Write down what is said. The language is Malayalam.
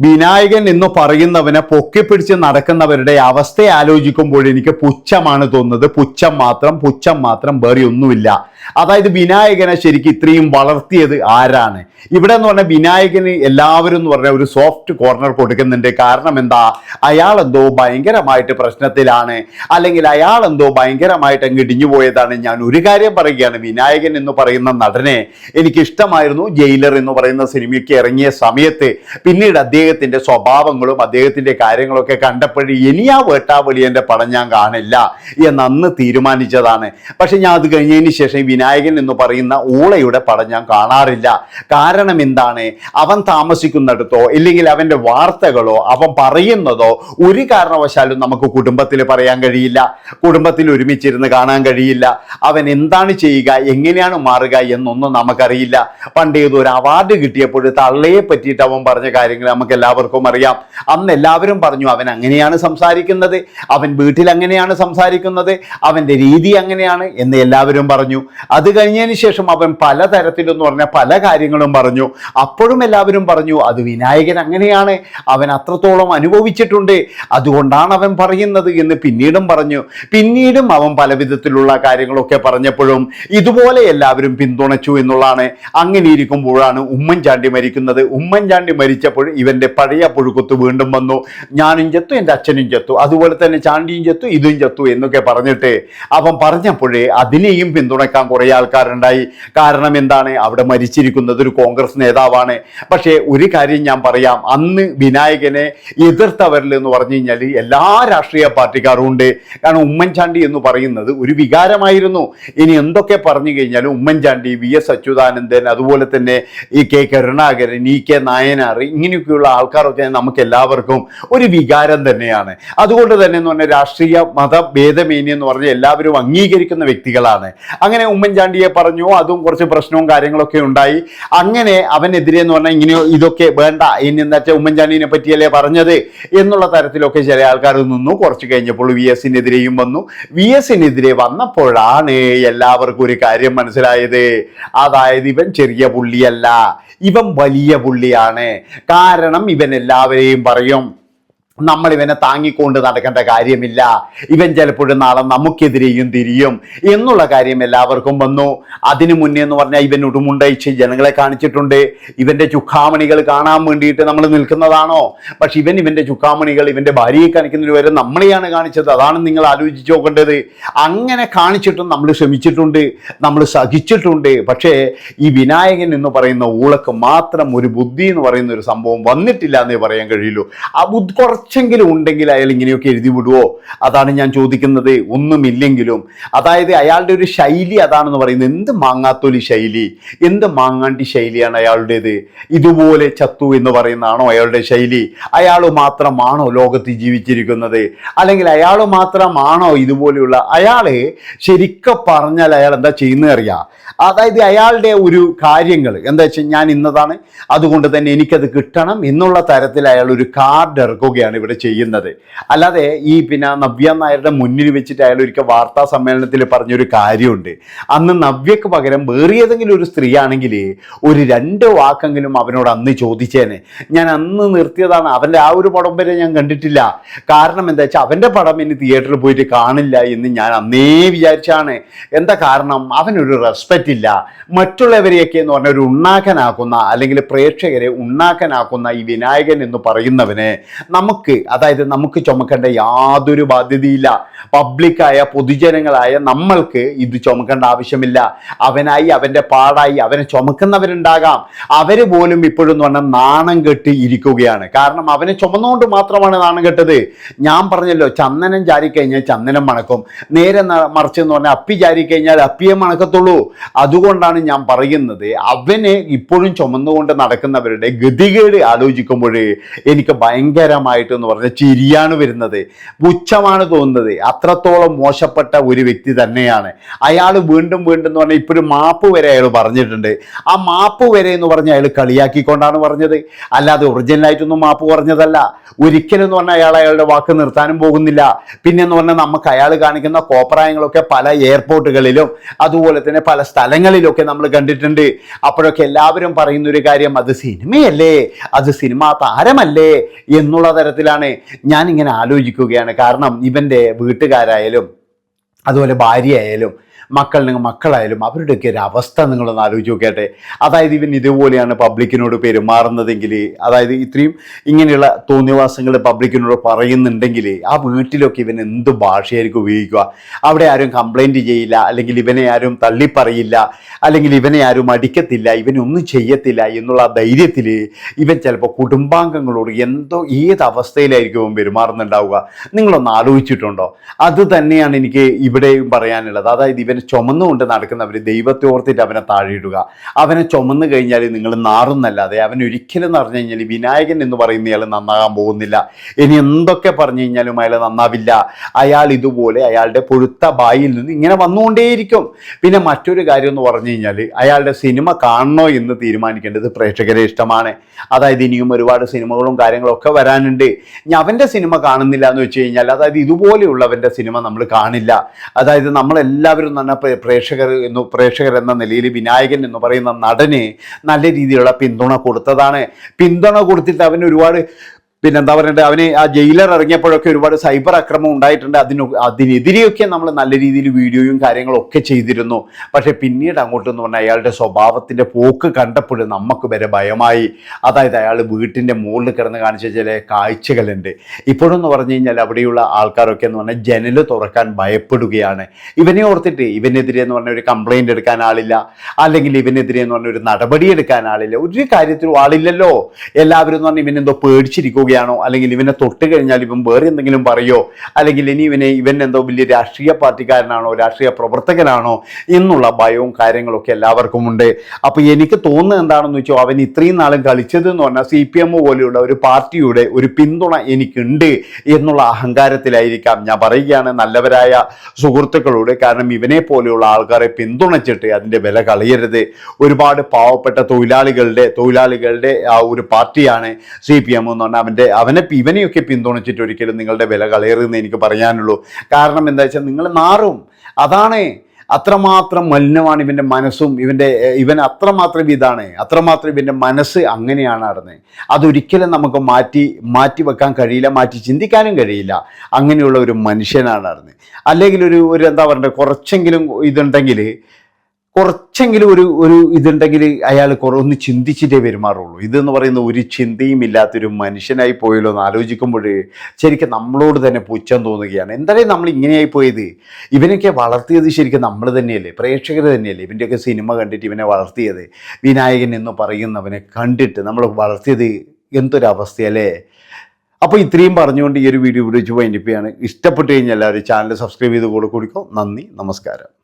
വിനായകൻ എന്ന് പറയുന്നവനെ പൊക്കിപ്പിടിച്ച് നടക്കുന്നവരുടെ അവസ്ഥ ആലോചിക്കുമ്പോൾ എനിക്ക് പുച്ഛമാണ് തോന്നുന്നത്. പുച്ഛം മാത്രം പുച്ഛം മാത്രം വേറെ ഒന്നുമില്ല. അതായത് വിനായകനെ ശരിക്കും ഇത്രയും വളർത്തിയത് ആരാണ്? ഇവിടെ എന്ന് പറഞ്ഞാൽ വിനായകന് എല്ലാവരും എന്ന് പറഞ്ഞാൽ ഒരു സോഫ്റ്റ് കോർണർ കൊടുക്കുന്നുണ്ട് കാരണം എന്താ? അയാൾ എന്തോ ഭയങ്കരമായിട്ട് പ്രശ്നത്തിലാണ്. അല്ലെങ്കിൽ അയാൾ എന്തോ ഭയങ്കരമായിട്ട് അങ്ങ് ഇടിഞ്ഞു പോയതാണ്. ഞാൻ ഒരു കാര്യം പറയുകയാണ്. വിനായകൻ എന്ന് പറയുന്ന നടനെ എനിക്ക് ഇഷ്ടമായിരുന്നു. ജയിലർ എന്ന് പറയുന്ന സിനിമയ്ക്ക് ഇറങ്ങിയ സമയത്ത് പിന്നീട് അദ്ദേഹത്തിന്റെ സ്വഭാവങ്ങളും അദ്ദേഹത്തിന്റെ കാര്യങ്ങളൊക്കെ കണ്ടപ്പോഴും ഇനി ആ വേട്ടാവളിയന്റെ പടം ഞാൻ കാണില്ല എന്ന് അന്ന് തീരുമാനിച്ചതാണ്. പക്ഷെ ഞാൻ അത് കഴിഞ്ഞതിന് ശേഷം വിനായകൻ എന്ന് പറയുന്ന ഊളയുടെ പടം ഞാൻ കാണാറില്ല. കാരണം എന്താണ്? അവൻ താമസിക്കുന്നിടത്തോ ഇല്ലെങ്കിൽ അവന്റെ വാർത്തകളോ അവൻ പറയുന്നതോ ഒരു കാരണവശാലും നമുക്ക് കുടുംബത്തിൽ പറയാൻ കഴിയില്ല. കുടുംബത്തിൽ ഒരുമിച്ചിരുന്ന് കാണാൻ കഴിയില്ല. അവൻ എന്താണ് ചെയ്യുക എങ്ങനെയാണ് മാറുക എന്നൊന്നും നമുക്കറിയില്ല. പണ്ട് ഏതോ ഒരു അവാർഡ് കിട്ടിയപ്പോൾ തള്ളയെ പറ്റിയിട്ട് അവൻ പറഞ്ഞ കാര്യങ്ങൾ നമുക്ക് എല്ലാവർക്കും അറിയാം. അന്ന് എല്ലാവരും പറഞ്ഞു അവൻ അങ്ങനെയാണ് സംസാരിക്കുന്നത്. അവൻ വീട്ടിൽ അങ്ങനെയാണ് സംസാരിക്കുന്നത്. അവന്റെ രീതി അങ്ങനെയാണ് എന്ന് എല്ലാവരും പറഞ്ഞു. അത് കഴിഞ്ഞതിന് ശേഷം അവൻ പലതരത്തിലെന്ന് പറഞ്ഞ പല കാര്യങ്ങളും പറഞ്ഞു. അപ്പോഴും എല്ലാവരും പറഞ്ഞു അത് വിനായകൻ അങ്ങനെയാണ്. അവൻ അത്രത്തോളം അനുഭവിച്ചിട്ടുണ്ട്. അതുകൊണ്ടാണ് അവൻ പറയുന്നത് എന്ന് പിന്നീടും പറഞ്ഞു. പിന്നീടും അവൻ പല വിധത്തിലുള്ള കാര്യങ്ങളൊക്കെ പറഞ്ഞപ്പോഴും ഇതുപോലെ എല്ലാവരും പിന്തുണച്ചു എന്നുള്ളതാണ്. അങ്ങനെ ഇരിക്കുമ്പോഴാണ് ഉമ്മൻചാണ്ടി മരിക്കുന്നത്. ഉമ്മൻചാണ്ടി മരിച്ചപ്പോൾ ഇവന്റെ പഴയ പുഴുക്കുത്ത് വീണ്ടും വന്നു. ഞാനും ചത്തു എന്റെ അച്ഛനും ചത്തു. അതുപോലെ തന്നെ ചാണ്ടിയും ചത്തു ഇതും ചത്തു എന്നൊക്കെ പറഞ്ഞിട്ട് അവൻ പറഞ്ഞപ്പോഴേ അതിനെയും പിന്തുണയ്ക്കാൻ കുറേ ആൾക്കാരുണ്ടായി. കാരണം എന്താണ്? അവിടെ മരിച്ചിരിക്കുന്നത് ഒരു കോൺഗ്രസ് നേതാവാണ്. പക്ഷേ ഒരു കാര്യം ഞാൻ പറയാം. അന്ന് വിനായകനെ എതിർത്തവരിൽ എന്ന് പറഞ്ഞു കഴിഞ്ഞാൽ എല്ലാ രാഷ്ട്രീയ പാർട്ടിക്കാരും ഉണ്ട്. കാരണം ഉമ്മൻചാണ്ടി എന്ന് പറയുന്നത് ഒരു വികാരമായിരുന്നു. ഇനി എന്തൊക്കെ പറഞ്ഞു കഴിഞ്ഞാലും ഉമ്മൻചാണ്ടി വി എസ് അച്യുതാനന്ദൻ അതുപോലെ തന്നെ ഈ K Karunakaran E K Nayanar ഇങ്ങനെയൊക്കെയുള്ള ആൾക്കാരൊക്കെ നമുക്ക് എല്ലാവർക്കും ഒരു വികാരം തന്നെയാണ്. അതുകൊണ്ട് തന്നെ എന്ന് പറഞ്ഞാൽ രാഷ്ട്രീയ മത ഭേദമേന്യ എന്ന് പറഞ്ഞാൽ എല്ലാവരും അംഗീകരിക്കുന്ന വ്യക്തികളാണ്. അങ്ങനെ ഉമ്മൻചാണ്ടിയെ പറഞ്ഞു അതും കുറച്ച് പ്രശ്നവും കാര്യങ്ങളൊക്കെ ഉണ്ടായി. അങ്ങനെ അവനെതിരെ എന്ന് പറഞ്ഞാൽ ഇങ്ങനെ ഇതൊക്കെ വേണ്ട ഇനി എന്താ വെച്ചാൽ ഉമ്മൻചാണ്ടിനെ പറ്റിയല്ലേ പറഞ്ഞത് എന്നുള്ള തരത്തിലൊക്കെ ചില ആൾക്കാർ നിന്നു. കുറച്ച് കഴിഞ്ഞപ്പോൾ വി എസിനെതിരെയും വന്നു. വി എസിനെതിരെ വന്നപ്പോഴാണ് എല്ലാവർക്കും ഒരു കാര്യം മനസ്സിലായത്. അതായത് ഇവൻ ചെറിയ പുള്ളിയല്ല ഇവൻ വലിയ പുള്ളിയാണ്. കാരണം ഇവൻ എല്ലാവരെയും പറയും നമ്മൾ ഇവനെ താങ്ങിക്കൊണ്ട് നടക്കേണ്ട കാര്യമില്ല. ഇവൻ ചിലപ്പോഴും നാളെ നമുക്കെതിരെയും തിരിയും എന്നുള്ള കാര്യം എല്ലാവർക്കും വന്നു. അതിനു മുന്നേ എന്ന് പറഞ്ഞാൽ ഇവൻ ഉടുമുണ്ടയിച്ച് ജനങ്ങളെ കാണിച്ചിട്ടുണ്ട്. ഇവന്റെ ചുക്കാമണികൾ കാണാൻ വേണ്ടിയിട്ട് നമ്മൾ നിൽക്കുന്നതാണോ? പക്ഷെ ഇവൻ ഇവന്റെ ചുക്കാമണികൾ ഇവന്റെ ഭാര്യയെ കാണിക്കുന്നതിന് വരെ നമ്മളെയാണ് കാണിച്ചത്. അതാണ് നിങ്ങൾ ആലോചിച്ച് നോക്കേണ്ടത്. അങ്ങനെ കാണിച്ചിട്ടും നമ്മൾ ശ്രമിച്ചിട്ടുണ്ട്. നമ്മൾ സഹിച്ചിട്ടുണ്ട്. പക്ഷേ ഈ വിനായകൻ എന്ന് പറയുന്ന ഊളക്ക് മാത്രം ഒരു ബുദ്ധി എന്ന് പറയുന്ന ഒരു സംഭവം വന്നിട്ടില്ല എന്നേ പറയാൻ കഴിയുള്ളൂ. ആ ബുദ്ധി കുറച്ചെങ്കിലും ഉണ്ടെങ്കിൽ അയാൾ ഇങ്ങനെയൊക്കെ എഴുതി വിടുവോ? അതാണ് ഞാൻ ചോദിക്കുന്നത്. ഒന്നുമില്ലെങ്കിലും അതായത് അയാളുടെ ഒരു ശൈലി അതാണെന്ന് പറയുന്നത്. എന്ത് മാങ്ങാത്തൊലി ശൈലി? എന്ത് മാങ്ങാണ്ടി ശൈലിയാണ് അയാളുടേത്? ഇതുപോലെ ചത്തു എന്ന് പറയുന്നതാണോ അയാളുടെ ശൈലി? അയാൾ മാത്രമാണോ ലോകത്ത് ജീവിച്ചിരിക്കുന്നത്? അല്ലെങ്കിൽ അയാൾ മാത്രമാണോ ഇതുപോലെയുള്ള? അയാൾ ശരിക്കും പറഞ്ഞാൽ അയാൾ എന്താ ചെയ്യുന്നത് അറിയാം? അതായത് അയാളുടെ ഒരു കാര്യങ്ങൾ എന്താ വെച്ചാൽ ഞാൻ ഇന്നതാണ് അതുകൊണ്ട് തന്നെ എനിക്കത് കിട്ടണം എന്നുള്ള തരത്തിൽ അയാൾ ഒരു കാർഡ് ഇറക്കുകയാണ് ഇവിടെ ചെയ്യുന്നത്. അല്ലാതെ ഈ പിന്നെ നവ്യ നായരുടെ മുന്നിൽ വെച്ചിട്ട് അയാൾ ഒരിക്കൽ വാർത്താ സമ്മേളനത്തിൽ പറഞ്ഞൊരു കാര്യമുണ്ട്. അന്ന് നവ്യക്ക് പകരം വേറെ ഏതെങ്കിലും ഒരു സ്ത്രീ ആണെങ്കിൽ ഒരു രണ്ട് വാക്കെങ്കിലും അവനോട് അന്ന് ചോദിച്ചേനെ. ഞാൻ അന്ന് നിർത്തിയതാണ്. അവന്റെ ആ ഒരു പടം വരെ ഞാൻ കണ്ടിട്ടില്ല. കാരണം എന്താ വെച്ചാൽ അവന്റെ പടം ഇനി തിയേറ്ററിൽ പോയിട്ട് കാണില്ല എന്ന് ഞാൻ അന്നേ വിചാരിച്ചാണ്. എന്താ കാരണം? അവനൊരു റെസ്പെക്റ്റ് ഇല്ല. മറ്റുള്ളവരെയൊക്കെ എന്ന് പറഞ്ഞ ഒരു ഉണ്ണാക്കനാക്കുന്ന അല്ലെങ്കിൽ പ്രേക്ഷകരെ ഉണ്ണാക്കനാക്കുന്ന ഈ വിനായകൻ എന്ന് പറയുന്നവനെ നമുക്ക് അതായത് നമുക്ക് ചുമക്കേണ്ട യാതൊരു ബാധ്യതയില്ല. പബ്ലിക്കായ പൊതുജനങ്ങളായ നമ്മൾക്ക് ഇത് ചുമക്കേണ്ട ആവശ്യമില്ല. അവനായി അവന്റെ പാടായി അവനെ ചുമക്കുന്നവരുണ്ടാകാം. അവർ പോലും ഇപ്പോഴെന്ന് പറഞ്ഞാൽ നാണം കെട്ടി ഇരിക്കുകയാണ്. കാരണം അവനെ ചുമന്നുകൊണ്ട് മാത്രമാണ് നാണം കെട്ടത്. ഞാൻ പറഞ്ഞല്ലോ ചന്ദനം ചാരിക്കഴിഞ്ഞാൽ ചന്ദനം മണക്കും. നേരെ മറിച്ചെന്ന് പറഞ്ഞാൽ അപ്പി ചാരിക്കഴിഞ്ഞാൽ അപ്പിയെ മണക്കത്തുള്ളൂ. അതുകൊണ്ടാണ് ഞാൻ പറയുന്നത് അവനെ ഇപ്പോഴും ചുമന്നുകൊണ്ട് നടക്കുന്നവരുടെ ഗതികേട് ആലോചിക്കുമ്പോൾ എനിക്ക് ഭയങ്കരമായിട്ട് സമയത്ത് എന്ന് പറഞ്ഞാൽ ചിരിയാണ് വരുന്നത്. പുച്ഛമാണ് തോന്നുന്നത്. അത്രത്തോളം മോശപ്പെട്ട ഒരു വ്യക്തി തന്നെയാണ്. അയാൾ വീണ്ടും വീണ്ടും എന്ന് പറഞ്ഞാൽ ഇപ്പോഴും മാപ്പ് വരെ അയാൾ പറഞ്ഞിട്ടുണ്ട്. ആ മാപ്പ് വരെ എന്ന് പറഞ്ഞാൽ അയാൾ കളിയാക്കിക്കൊണ്ടാണ് പറഞ്ഞത്. അല്ലാതെ ഒറിജിനലായിട്ടൊന്നും മാപ്പ് പറഞ്ഞതല്ല. ഒരിക്കലും എന്ന് പറഞ്ഞാൽ അയാൾ അയാളുടെ വാക്ക് നിർത്താനും പോകുന്നില്ല. പിന്നെ എന്ന് പറഞ്ഞാൽ നമുക്ക് അയാൾ കാണിക്കുന്ന കോപ്രായങ്ങളൊക്കെ പല എയർപോർട്ടുകളിലും അതുപോലെ തന്നെ പല സ്ഥലങ്ങളിലൊക്കെ നമ്മൾ കണ്ടിട്ടുണ്ട്. അപ്പോഴൊക്കെ എല്ലാവരും പറയുന്ന ഒരു കാര്യം അത് സിനിമയല്ലേ? അത് സിനിമാ താരമല്ലേ? എന്നുള്ള തരത്തിലാണ് ഞാൻ ഇങ്ങനെ ആലോചിക്കുകയാണ്. കാരണം ഇവന്റെ വീട്ടുകാരായാലും അതുപോലെ ഭാര്യയായാലും നിങ്ങൾ മക്കളായാലും അവരുടെയൊക്കെ ഒരു അവസ്ഥ നിങ്ങളൊന്ന് ആലോചിച്ച് നോക്കട്ടെ അതായത് ഇവൻ ഇതുപോലെയാണ് പബ്ലിക്കിനോട് പെരുമാറുന്നതെങ്കിൽ അതായത് ഇത്രയും ഇങ്ങനെയുള്ള തോന്നിവാസങ്ങൾ പബ്ലിക്കിനോട് പറയുന്നുണ്ടെങ്കിൽ ആ വീട്ടിലൊക്കെ ഇവൻ എന്ത് ഭാഷയായിരിക്കും ഉപയോഗിക്കുക? അവിടെ ആരും കംപ്ലൈന്റ് ചെയ്യില്ല അല്ലെങ്കിൽ ഇവനെ ആരും തള്ളിപ്പറയില്ല അല്ലെങ്കിൽ ഇവനെ ആരും അടിക്കത്തില്ല ഇവനൊന്നും ചെയ്യത്തില്ല എന്നുള്ള ധൈര്യത്തിൽ ഇവൻ ചിലപ്പോൾ കുടുംബാംഗങ്ങളോട് എന്തോ ഏത് അവസ്ഥയിലായിരിക്കും പെരുമാറുന്നുണ്ടാവുക? നിങ്ങളൊന്ന് ആലോചിച്ചിട്ടുണ്ടോ? അത് തന്നെയാണ് എനിക്ക് ഇവിടെയും പറയാനുള്ളത്. അതായത് ഇവനെ ചുമന്നുകൊണ്ട് നടക്കുന്നവർ ദൈവത്തെ ഓർത്തിട്ട് അവനെ താഴെയിടുക. അവനെ ചുമന്നു കഴിഞ്ഞാൽ നിങ്ങൾ നാറുന്നല്ലാതെ അവൻ ഒരിക്കലും പറഞ്ഞു കഴിഞ്ഞാൽ വിനായകൻ എന്ന് പറയുന്ന ഇയാൾ നന്നാകാൻ പോകുന്നില്ല. ഇനി എന്തൊക്കെ പറഞ്ഞു കഴിഞ്ഞാലും അയാൾ നന്നാവില്ല. അയാൾ ഇതുപോലെ അയാളുടെ പൊഴുത്ത ബായിൽ നിന്ന് ഇങ്ങനെ വന്നുകൊണ്ടേയിരിക്കും. പിന്നെ മറ്റൊരു കാര്യം എന്ന് പറഞ്ഞു കഴിഞ്ഞാൽ അയാളുടെ സിനിമ കാണണോ എന്ന് തീരുമാനിക്കേണ്ടത് പ്രേക്ഷകരെ ഇഷ്ടമാണ്. അതായത് ഇനിയും ഒരുപാട് സിനിമകളും കാര്യങ്ങളൊക്കെ വരാനുണ്ട്. അവന്റെ സിനിമ കാണുന്നില്ല എന്ന് വെച്ച് കഴിഞ്ഞാൽ അതായത് ഇതുപോലെയുള്ളവന്റെ സിനിമ നമ്മൾ കാണില്ല. അതായത് നമ്മളെല്ലാവരും തന്നെ പ്രേ- പ്രേക്ഷകർ എന്ന് പ്രേക്ഷകർ എന്ന നിലയിൽ വിനായകൻ എന്ന് പറയുന്ന നടന് നല്ല രീതിയിലുള്ള പിന്തുണ കൊടുത്തതാണ്. പിന്തുണ കൊടുത്തിട്ട് അവന് ഒരുപാട് പിന്നെന്താ പറയണ്ടത് അവന് ആ ജയിലർ ഇറങ്ങിയപ്പോഴൊക്കെ ഒരുപാട് സൈബർ അക്രമം ഉണ്ടായിട്ടുണ്ട്. അതിന് അതിനെതിരെയൊക്കെ നമ്മൾ നല്ല രീതിയിൽ വീഡിയോയും കാര്യങ്ങളും ഒക്കെ ചെയ്തിരുന്നു. പക്ഷേ പിന്നീട് അങ്ങോട്ട് എന്ന് പറഞ്ഞാൽ അയാളുടെ സ്വഭാവത്തിന്റെ പോക്ക് കണ്ടപ്പോൾ നമുക്ക് വരെ ഭയമായി. അതായത് അയാൾ വീട്ടിന്റെ മുകളിൽ കിടന്ന് കാണിച്ച ചില കാഴ്ചകളുണ്ട്. ഇപ്പോഴെന്ന് പറഞ്ഞു കഴിഞ്ഞാൽ അവിടെയുള്ള ആൾക്കാരൊക്കെ എന്ന് പറഞ്ഞാൽ ജനൽ തുറക്കാൻ ഭയപ്പെടുകയാണ്. ഇവനെ ഓർത്തിട്ട് ഇവനെതിരെ എന്ന് പറഞ്ഞ ഒരു കംപ്ലൈന്റ് എടുക്കാൻ ആളില്ല. അല്ലെങ്കിൽ ഇവനെതിരെ എന്ന് പറഞ്ഞ ഒരു നടപടി എടുക്കാൻ ആളില്ല. ഒരു കാര്യത്തിലും ആളില്ലല്ലോ. എല്ലാവരും എന്ന് പറഞ്ഞാൽ ഇവനെന്തോ പേടിച്ചിരിക്കുകയാണോ അല്ലെങ്കിൽ ഇവനെ തൊട്ട് കഴിഞ്ഞാൽ ഇവൻ വേറെ എന്തെങ്കിലും പറയോ? അല്ലെങ്കിൽ ഇനി ഇവനെ ഇവൻ എന്തോ വലിയ രാഷ്ട്രീയ പാർട്ടിക്കാരനാണോ രാഷ്ട്രീയ പ്രവർത്തകനാണോ എന്നുള്ള ഭയവും കാര്യങ്ങളൊക്കെ എല്ലാവർക്കും ഉണ്ട്. അപ്പോൾ എനിക്ക് തോന്നുന്നത് എന്താണെന്ന് വെച്ചാൽ അവൻ ഇത്രയും നാളും കളിച്ചത് എന്ന് പറഞ്ഞാൽ സി പി എം പോലെയുള്ള ഒരു പാർട്ടിയുടെ ഒരു പിന്തുണ എനിക്കുണ്ട് എന്നുള്ള അഹങ്കാരത്തിലായിരിക്കാം. ഞാൻ പറയുകയാണ് നല്ലവരായ സുഹൃത്തുക്കളോട് കാരണം ഇവനെ പോലെയുള്ള ആൾക്കാരെ പിന്തുണച്ചിട്ട് അതിന്റെ വില കളയരുത്. ഒരുപാട് പാവപ്പെട്ട തൊഴിലാളികളുടെ തൊഴിലാളികളുടെ ആ ഒരു പാർട്ടിയാണ് സി പി എം എന്ന് പറഞ്ഞാൽ അവനെ ഇവനെയൊക്കെ പിന്തുണച്ചിട്ട് ഒരിക്കലും നിങ്ങളുടെ വില കളയരുതെന്ന് എനിക്ക് പറയാനുള്ളൂ. കാരണം എന്താ വെച്ചാൽ നിങ്ങൾ മാറും. അതാണ് അത്രമാത്രം മലിനമാണ് ഇവന്റെ മനസ്സും. ഇവന്റെ ഇവൻ അത്രമാത്രം ഇതാണ്. അത്രമാത്രം ഇവന്റെ മനസ്സ് അങ്ങനെയാണ് നടന്നത്. അതൊരിക്കലും നമുക്ക് മാറ്റി മാറ്റി വെക്കാൻ കഴിയില്ല മാറ്റി ചിന്തിക്കാനും കഴിയില്ല. അങ്ങനെയുള്ള ഒരു മനുഷ്യനാണ് നടന്നത്. അല്ലെങ്കിൽ ഒരു ഒരു എന്താ പറയുക കുറച്ചെങ്കിലും ഇതുണ്ടെങ്കിൽ കുറച്ചെങ്കിലും ഒരു ഒരു ഇതുണ്ടെങ്കിൽ അയാൾ കുറേ ഒന്ന് ചിന്തിച്ചിട്ടേ പെരുമാറുള്ളൂ. ഇതെന്ന് പറയുന്ന ഒരു ചിന്തയും ഇല്ലാത്തൊരു മനുഷ്യനായി പോയല്ലോ എന്ന് ആലോചിക്കുമ്പോൾ ശരിക്കും നമ്മളോട് തന്നെ പുച്ഛം തോന്നുകയാണ്. എന്തായാലും നമ്മൾ ഇങ്ങനെയായി പോയത്. ഇവനൊക്കെ വളർത്തിയത് ശരിക്കും നമ്മൾ തന്നെയല്ലേ? പ്രേക്ഷകർ തന്നെയല്ലേ? ഇവന്റെയൊക്കെ സിനിമ കണ്ടിട്ട് ഇവനെ വളർത്തിയത്. വിനായകൻ എന്ന് പറയുന്നവനെ കണ്ടിട്ട് നമ്മൾ വളർത്തിയത് എന്തൊരവസ്ഥയല്ലേ? അപ്പോൾ ഇത്രയും പറഞ്ഞുകൊണ്ട് ഈ ഒരു വീഡിയോ ഇവിടെ വെച്ച് വൈൻഡിപ്പിയാണ് ഇഷ്ടപ്പെട്ട് കഴിഞ്ഞാൽ എല്ലാവരും ചാനൽ സബ്സ്ക്രൈബ് ചെയ്ത് കൂടെ കൊടുക്കും. നന്ദി നമസ്കാരം.